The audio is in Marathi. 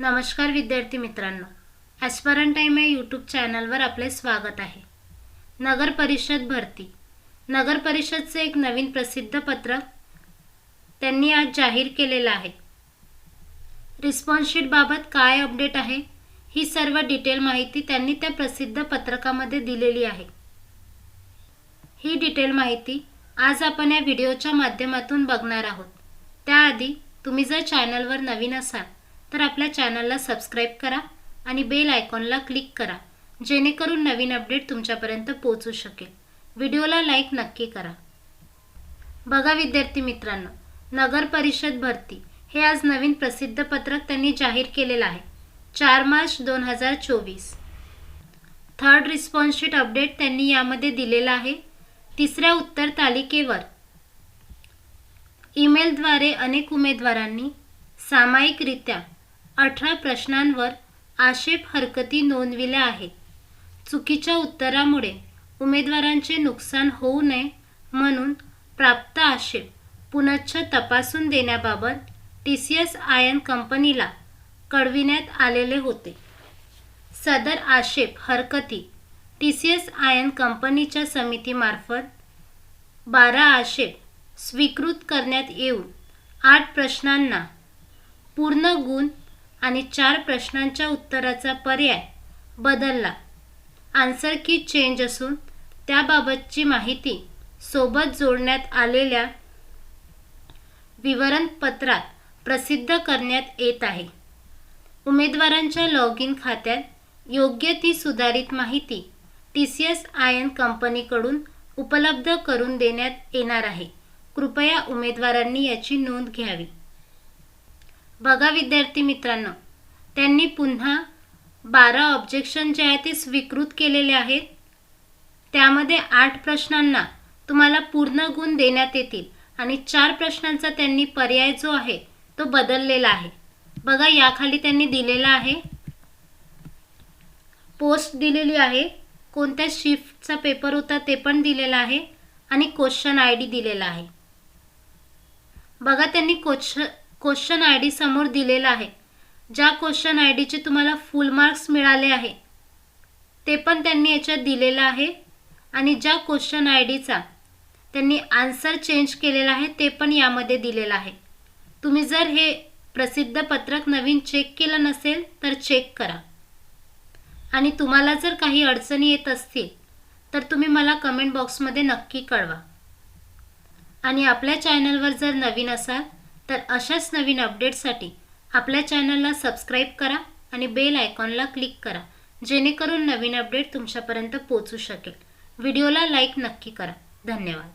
नमस्कार विद्यार्थी मित्रांनो. ॲस्परन टाईम या यूट्यूब चॅनलवर आपले स्वागत आहे. नगर परिषद भरती. नगर परिषदचे एक नवीन प्रसिद्ध पत्रक त्यांनी आज जाहीर केलेलं आहे. रिस्पॉन्सशीटबाबत काय अपडेट आहे? ही सर्व डिटेल माहिती त्यांनी त्या प्रसिद्ध पत्रकामध्ये दिलेली आहे. ही डिटेल माहिती आज आपण या व्हिडिओच्या माध्यमातून बघणार आहोत. त्याआधी तुम्ही जर चॅनलवर नवीन असाल तर आपल्या चॅनलला सबस्क्राईब करा आणि बेल आयकॉनला क्लिक करा जेणेकरून नवीन अपडेट तुमच्यापर्यंत पोहोचू शकेल. व्हिडिओला लाईक नक्की करा. बघा विद्यार्थी मित्रांनो नगर परिषद भरती हे आज नवीन प्रसिद्ध पत्रक त्यांनी जाहीर केलेलं आहे. चार मार्च दोन हजार चोवीस. थर्ड रिस्पॉन्सशीट अपडेट त्यांनी यामध्ये दिलेला आहे. तिसऱ्या उत्तर तालिकेवर ईमेलद्वारे अनेक उमेदवारांनी सामायिकरित्या अठरा प्रश्नांवर आक्षेप हरकती नोंदविल्या आहेत. चुकीच्या उत्तरामुळे उमेदवारांचे नुकसान होऊ नये म्हणून प्राप्त आक्षेप पुनश्च तपासून देण्याबाबत टी सी एस आयन कंपनीला कळविण्यात आलेले होते. सदर आक्षेप हरकती टी सी एस आयन कंपनीच्या समितीमार्फत बारा आक्षेप स्वीकृत करण्यात येऊन आठ प्रश्नांना पूर्ण गुण आणि चार प्रश्नांच्या उत्तराचा पर्याय बदलला. आन्सर की चेंज असून त्याबाबतची माहिती सोबत जोडण्यात आलेल्या विवरणपत्रात प्रसिद्ध करण्यात येत आहे. उमेदवारांच्या लॉग इन खात्यात योग्य ती सुधारित माहिती T C S I N कंपनीकडून उपलब्ध करून देण्यात येणार आहे. कृपया उमेदवारांनी याची नोंद घ्यावी. बघा विद्यार्थी मित्रांनो त्यांनी पुन्हा बारा ऑब्जेक्शन जे आहे ते स्वीकृत केलेले आहेत. त्यामध्ये आठ प्रश्नांना तुम्हाला पूर्ण गुण देण्यात येतील आणि चार प्रश्नांचा त्यांनी पर्याय जो आहे तो बदललेला आहे. बघा याखाली त्यांनी दिलेला आहे. पोस्ट दिलेली आहे. कोणत्या शिफ्टचा पेपर होता ते पण दिलेला आहे. आणि क्वेश्चन आय डी दिलेला आहे. बघा त्यांनी क्वेश्चन क्वेश्चन आय डी समोर दिलेला आहे. ज्या क्वेश्चन आय डीचे तुम्हाला फुल मार्क्स मिळाले आहे ते पण त्यांनी याच्यात दिलेलं आहे. आणि ज्या क्वेश्चन आय डीचा त्यांनी आन्सर चेंज केलेला आहे ते पण यामध्ये दिलेलं आहे. तुम्ही जर हे प्रसिद्ध पत्रक नवीन चेक केलं नसेल तर चेक करा. आणि तुम्हाला जर काही अडचणी येत असतील तर तुम्ही मला कमेंट बॉक्समध्ये नक्की कळवा. आणि आपल्या चॅनलवर जर नवीन असाल तर अशाच नवीन अपडेटसाठी आपल्या चॅनलला सबस्क्राईब करा आणि बेल आयकॉनला क्लिक करा जेणेकरून नवीन अपडेट तुमच्यापर्यंत पोचू शकेल. व्हिडिओला लाईक नक्की करा. धन्यवाद.